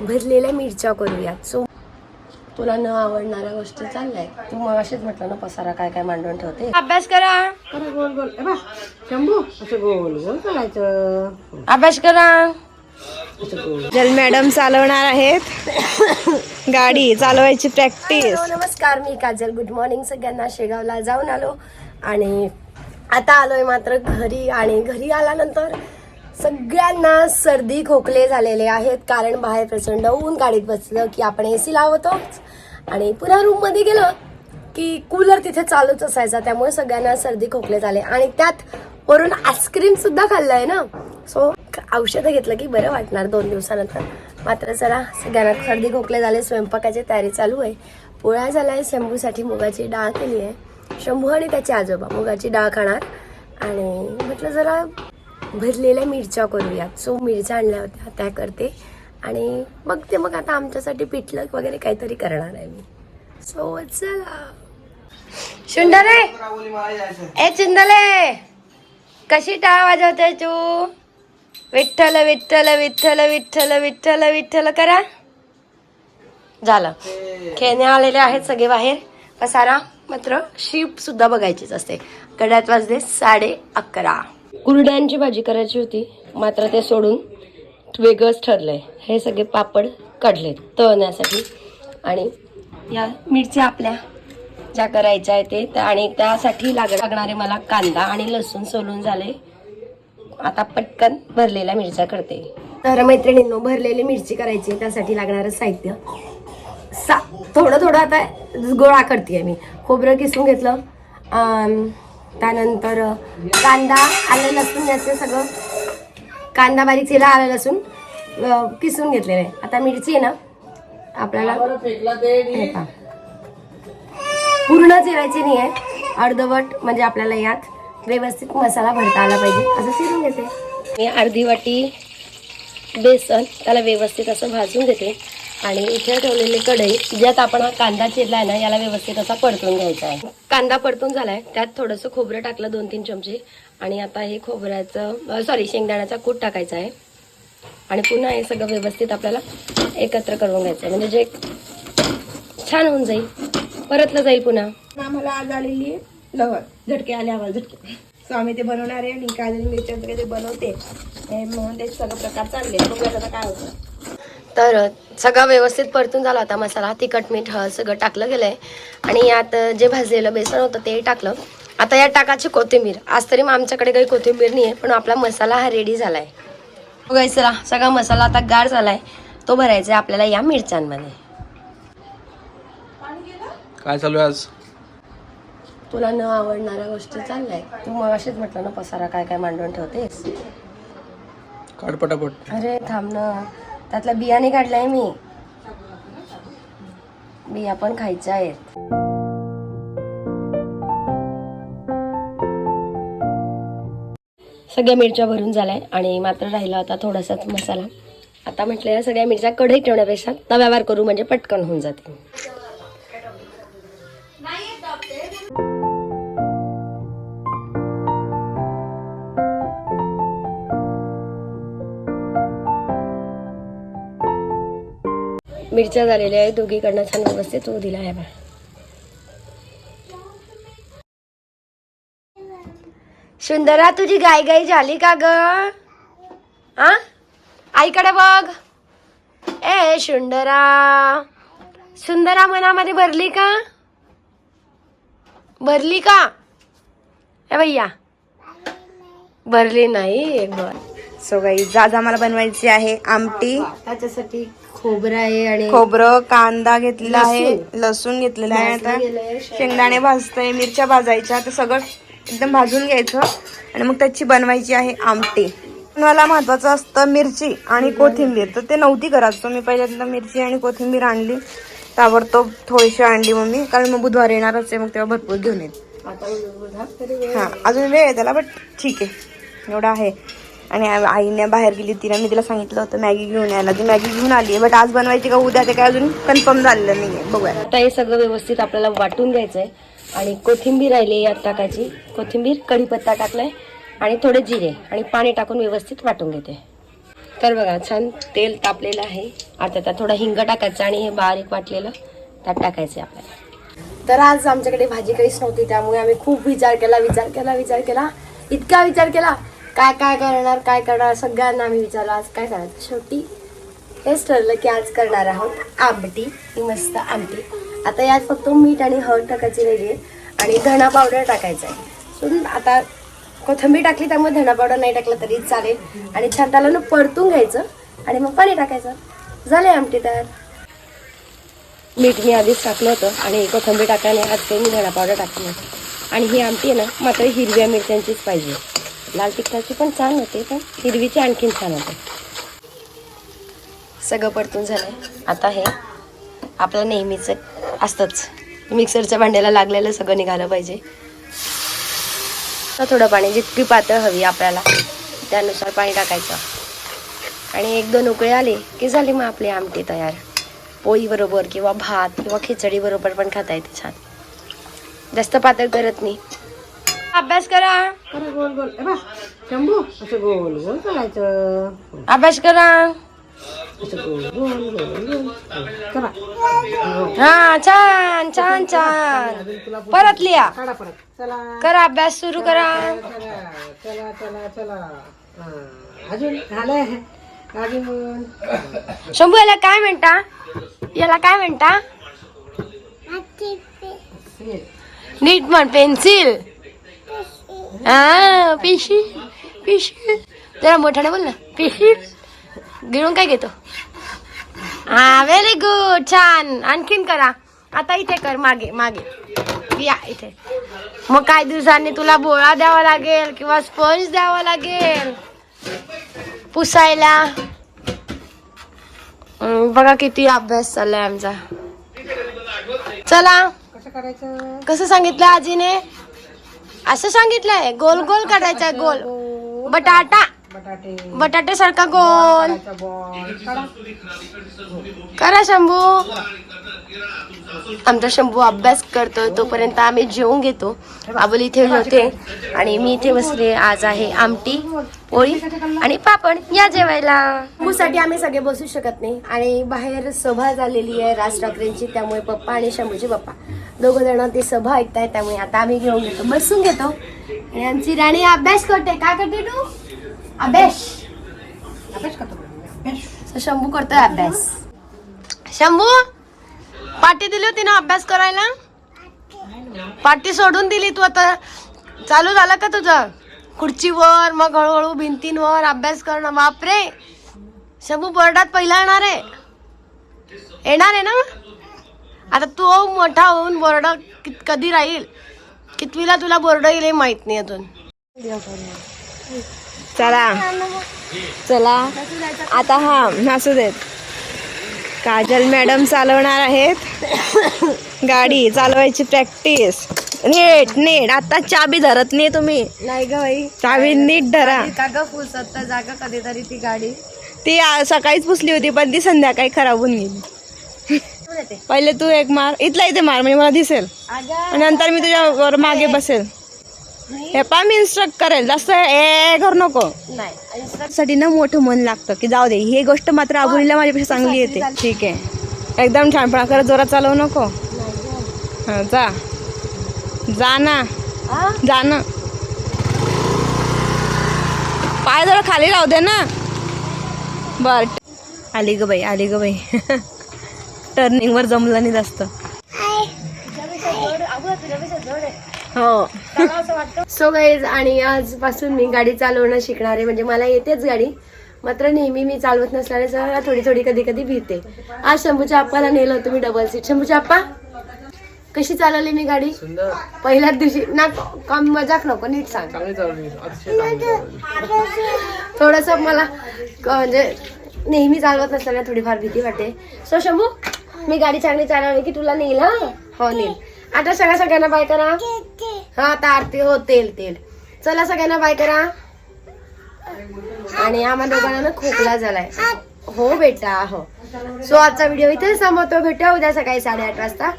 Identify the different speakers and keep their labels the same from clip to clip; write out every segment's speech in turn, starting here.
Speaker 1: भरलेल्या मिरच्या करूयात. सो तुला न आवडणाऱ्या गोष्टी चालल्या तू मग असेच म्हटलं ना पसारा काय काय मांडून ठेवते. अभ्यास करा.
Speaker 2: अरे गोल गोल. ए बा शंभू असं गोल गोल करायचं.
Speaker 1: अभ्यास करा.
Speaker 2: असं गोल.
Speaker 3: जल मॅडम चालवणार आहेत. गाडी चालवायची प्रॅक्टिस
Speaker 1: हॅलो नमस्कार. मी काजल. गुड मॉर्निंग सगळ्यांना. शेगावला जाऊन आलो. आणि आता आलोय मात्र घरी आणि घरी आल्यानंतर सगळ्यांना सर्दी खोकले झालेले आहेत कारण बाहेर प्रचंड ऊन गाडीत बसलं की आपण ए सी लावतोच. आणि पुन्हा रूममध्ये गेलं की कूलर तिथे चालूच असायचा त्यामुळे सगळ्यांना सर्दी खोकले झाले. आणि त्यात वरून आईस्क्रीम सुद्धा खाल्लंय ना. सो औषधं घेतलं की बरं वाटणार दोन दिवसानंतर. मात्र जरा सगळ्यांना सर्दी खोकले झाले स्वयंपाकाची तयारी चालू आहे. पोळ्या झालाय शंभूसाठी मुगाची डाळ केली आहे शंभू आणि त्याचे आजोबा मुगाची डाळ खाणार. आणि म्हटलं जरा भरलेल्या मिरच्या करूयात. सो मिरच्या आणल्या होत्या. त्या करते. आणि बघते मग आता आमच्यासाठी पिठलं वगैरे काहीतरी करणार आहे मी. सो चला. शुंडले ए चिंदले कशी टाळ वाजवते तू? विठ्ठल विठ्ठल विठ्ठल विठ्ठल विठ्ठल विठ्ठल करा. झालं. खेळणे आलेले आहेत सगळे बाहेर. पसारा मात्र शीप सुद्धा बघायचीच असते. गड्यात वाजले साडे अकरा. कुरड्यांची भाजी करायची होती मात्र ते सोडून वेगळंच ठरलंय. हे सगळे पापड काढले तळण्यासाठी. आणि या मिरच्या आपल्या ज्या करायच्या आहे ते त्या- आणि त्यासाठी लाग लागणारे मला कांदा आणि लसूण सोलून झाले. आता पटकन भरलेल्या मिरच्या करते. तर मैत्रिणींनो भरलेली मिरची करायची आहे, त्यासाठी लागणारं साहित्य. सा थोडं थोडं आता गोळा करते मी. खोबरं किसून घेतलं. त्यानंतर कांदा आलं लसूण याचं सगळं. कांदा बारीक चिरा आलं लसूण. किसून घेतलेलं आहे. आता मिरची आहे ना आपल्याला. पूर्ण चिरायची नाही आहे. अर्धवट म्हणजे आपल्याला यात व्यवस्थित मसाला भरता आला पाहिजे. असं चिरून घेते. मी अर्धी वाटी बेसन त्याला व्यवस्थित असं भाजून घेते. आणि इथे ठेवलेली कढई ज्यात आपण हा कांदा चिरलाय ना याला व्यवस्थित असा परतून घ्यायचा आहे. कांदा परतून झालाय त्यात थोडंसं खोबरं टाकलं दोन तीन चमचे. आणि आता हे खोबऱ्याचं सॉरी शेंगदाण्याचा कूट टाकायचा आहे. आणि पुन्हा हे सगळं व्यवस्थित आपल्याला एकत्र करून घ्यायचं आहे. म्हणजे जे छान होऊन जाईल. परतलं जाईल पुन्हा.
Speaker 3: आम्हाला आज आलेली आहे झटके आले आम्हाला झटके. सो आम्ही ते बनवणार आहे आणि काजल मिरच्या वगैरे ते बनवते. म्हणून ते सगळं प्रकार चालले. बघूया आता काय होतं.
Speaker 1: तर सगळा व्यवस्थित परतून झाला होता मसाला. तिखट मीठ हळद सगळं टाकलं गेलंय. आणि यात जे भाजलेलं बेसन होतं ते टाकलं. आता यात टाकायची कोथिंबीर. आज तरी मग आमच्याकडे काही कोथिंबीर नाही आहे पण आपला मसाला हा रेडी झालाय. बघायचं चला. सगळा मसाला आता गार झालाय. तो भरायचा आहे आपल्याला या मिरच्यांमध्ये.
Speaker 4: काय चालू आहे आज?
Speaker 1: तुला न आवडणाऱ्या गोष्टी चाललाय तू मग असेच म्हटलं ना पसारा काय काय मांडून ठेवतेस?
Speaker 4: काढ पटापट.
Speaker 1: अरे थांब ना. त्यातलं बियाणे काढलाय मी. बिया पण खायच्या आहेत. सगळ्या मिरच्या भरून झाल्या आणि मात्र राहिला होता थोडासाच मसाला. आता म्हटलं या सगळ्या मिरच्या कढईत ठेवण्यापेक्षा तव्यावर करू म्हणजे पटकन होऊन जाते मिरच्या झालेल्या आहेत. दोघीकडनं छान व्यवस्थित होऊ दिला आहे बा. सुंदरा तुझी गाय गाई झाली का ग? हा आईकडे बघ. ए सुंदरा. सुंदरा मनामध्ये भरली का? भरली का? ए भैया. भरली नाही. बर
Speaker 3: सो गाई आज आम्हाला बनवायची आहे आमटी.
Speaker 1: त्याच्यासाठी खोबरं आहे आणि
Speaker 3: खोबरं कांदा घेतलेला आहे लसूण. घेतलेला आहे आता. शेंगदाणे. भाजतंय मिरच्या भाजायच्या ते सगळं एकदम भाजून घ्यायचं. आणि मग त्याची बनवायची आहे आमटी. मला महत्वाचं असतं मिरची आणि कोथिंबीर. तर ते नव्हती घरात तर मी पहिल्यांदा मिरची आणि कोथिंबीर आणली. ताबडतोब थोडीशी आणली मम्मी. कारण मग बुधवार येणारच आहे मग तेव्हा भरपूर घेऊन येईल.
Speaker 1: तरी
Speaker 3: हा अजून वेळ आहे त्याला बट ठीक आहे. एवढं आहे. आणि आईने बाहेर गेली तिला मी तिला सांगितलं होतं मॅगी घेऊन यायला ती मॅगी घेऊन आली आहे बट आज बनवायची का उद्या ते काय अजून कन्फर्म झालेलं नाही आहे बघूया.
Speaker 1: आता हे सगळं व्यवस्थित आपल्याला वाटून घ्यायचंय. आणि कोथिंबीर राहिली यात टाकायची कोथिंबीर कढीपत्ता टाकलाय आणि थोडे जिरे आणि पाणी टाकून व्यवस्थित वाटून घेते. तर बघा छान तेल तापलेलं आहे. आता त्यात थोडा हिंग टाकायचा आणि हे बारीक वाटलेलं त्यात टाकायचं आपल्याला. तर आज आमच्याकडे भाजी काहीच नव्हती त्यामुळे आम्ही खूप विचार केला विचार केला विचार केला. इतका विचार केला काय काय करणार काय करणार सगळ्यांना आम्ही विचारलं आज काय करायचं? शेवटी हेच ठरलं की आज करणार आहोत आमटी ही मस्त आमटी. आता यात फक्त मीठ आणि हळद टाकायची वेगळी आणि धणा पावडर टाकायचा आहे. सोडून आता कोथंबीर टाकली त्यामुळे धणा पावडर नाही टाकलं तरी चालेल. आणि छान त्याला ना परतून घ्यायचं आणि मग पाणी टाकायचं. झाले आमटी तयार. मीठ मी आधीच टाकलं होतं आणि कोथंबीर टाकायला आज काही मी धणा पावडर टाकली आणि ही आमटी आहे ना मात्र हिरव्या मिरच्यांचीच पाहिजे. लाल तिखटाची पण छान होते पण हिरवीची आणखीन छान होते. सगळं परतून झालंय. आता हे आपलं नेहमीचं असतंच. मिक्सरच्या भांड्याला लागलेलं सगळं निघालं पाहिजे. थोडं पाणी जितकी पातळ हवी आपल्याला त्यानुसार पाणी टाकायचं. आणि एक दोन उकळे आले की झाली मग आपली आमटी तयार. पोळी बरोबर किंवा भात किंवा खिचडी बरोबर पण खाता येते छान. जास्त पातळ करत नाही. अभ्यास करा.
Speaker 2: अरे गोल गोल. ए बा शंभू. असं गोल गोल करायचं.
Speaker 1: अभ्यास करा.
Speaker 2: असं गोल गोल गोल गोल. करा.
Speaker 1: हा छान छान छान. परत लिहा.
Speaker 2: काढा परत. चला.
Speaker 1: करा अभ्यास सुरू करा.
Speaker 2: चला चला चला. चला हा. अजून झालंय. अजून.
Speaker 1: शंभू याला काय म्हणता? याला काय म्हणता?
Speaker 2: हे.
Speaker 1: नीट म्हण पेन्सिल. हा पिशी पिशी. जरा मोठ्याने बोल ना. पिशी. गिळून काय घेतो? हा व्हेरी गुड छान. आणखीन करा. आता इथे कर मागे मागे. या इथे. मग काही दिवसांनी तुला बोळा द्यावा लागेल किंवा स्पंज द्यावा लागेल. पुसायला. बघा किती अभ्यास चाललाय आमचा. चला.
Speaker 2: कसं
Speaker 1: सांगितलं आजीने? असं सांगितलंय. गोल गोल काढायचा गोल. बटाटा.
Speaker 2: बटाटे
Speaker 1: बटाटे सारखा गोल. करा शंभू. आमचा शंभू अभ्यास करतोय तोपर्यंत आम्ही जेवून घेतो. आबोली इथे होते आणि मी इथे बसले. आज आहे आमटी पोळी आणि पापड. या जेवायला. शंभूसाठी आम्ही सगळे बसू शकत नाही. आणि बाहेर सभा झालेली आहे राज ठाकरेंची त्यामुळे पप्पा आणि शंभूचे पप्पा. दोघं जण ती सभा ऐकतायत त्यामुळे आता आम्ही घेऊन घेतो. बसून घेतो. आणि आमची राणी अभ्यास करते. काय करते तू? अभ्यास शंभू करतोय अभ्यास शंभू पाटी दिली होती ना अभ्यास करायला पाटी सोडून दिली तू आता चालू झालं का तुझं खुर्चीवर मग हळूहळू भिंतींवर अभ्यास करणं बापरे शंभू बोर्डात पहिला येणार आहे येणार आहे ना आता तू मोठा होऊन बोर्ड कधी राहील कितवीला तुला बोर्ड येईल हे माहीत नाही अजून
Speaker 3: चला. चला. आता हा असू देत. काजल मॅडम चालवणार आहेत. गाडी चालवायची प्रॅक्टिस. नीट नीट. आता चाबी धरत नाही तुम्ही.
Speaker 1: नाही ग बाई.
Speaker 3: चाबी नीट धरा.
Speaker 1: का ग फुल सत्ता जागा कधीतरी ती गाडी.
Speaker 3: ती आ- सकाळीच पुसली होती पण ती संध्याकाळी खराब होऊन गेली. पहिले तू एक मार इथला इथे मार म्हणजे मला दिसेल.
Speaker 1: अगं
Speaker 3: आणि नंतर मी तुझ्या वर मागे बसेल. हे पा मी इन्स्ट्रक्ट करेल. जास्त ए करू नको. साठी ना मोठं मन लागतं की जाऊ दे ही गोष्ट मात्र आबुलीला माझ्यापेक्षा चांगली येते. ठीक आहे. एकदम छानपणा करत जोरात चालवू नको. हं, जा. जा ना.
Speaker 1: हा?
Speaker 3: जा ना. पाय जरा खाली राहू दे ना. बर. आली ग बाई आली ग बाई. टर्निंग वर जमलं नाही जास्त. हो.
Speaker 1: सो गाईज आणि आजपासून मी गाडी चालवणं शिकणार आहे. म्हणजे मला येतेच गाडी. मात्र नेहमी मी चालवत नसल्याने मला थोडी थोडी कधी कधी भीते. आज शंभूच्या आप्पाला नेलं होतं मी डबल सीट शंभूच्या आप्पा कशी चालवली मी गाडी?
Speaker 4: सुंदर.
Speaker 1: पहिल्याच दिवशी. ना कम मजाक नको नीट सांग. थोडस मला क- म्हणजे नेहमी चालवत नसताना थोडीफार भीती वाटते. सो शंभू मी गाडी चांगली चालवली की तुला नेईल हा हो नेईल आता सगळ्या सगळ्यांना बाय करा. हा आता आरती हो तेल तेल. चला सगळ्यांना बाय करा. आणि आम्हाला दोघांना खोकला झालाय. हो बेटा हो. सो आजचा व्हिडिओ इथे संपवतो भेटूया उद्या सकाळी साडेआठ वाजता.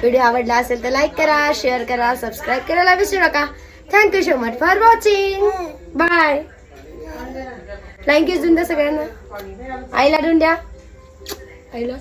Speaker 1: व्हिडिओ आवडला असेल तर लाईक करा शेअर करा सबस्क्राईब करायला विसरू नका. Thank you so much for watching bye thank you देऊन द्या सगळ्यांना. आईला देऊन द्या. आईला.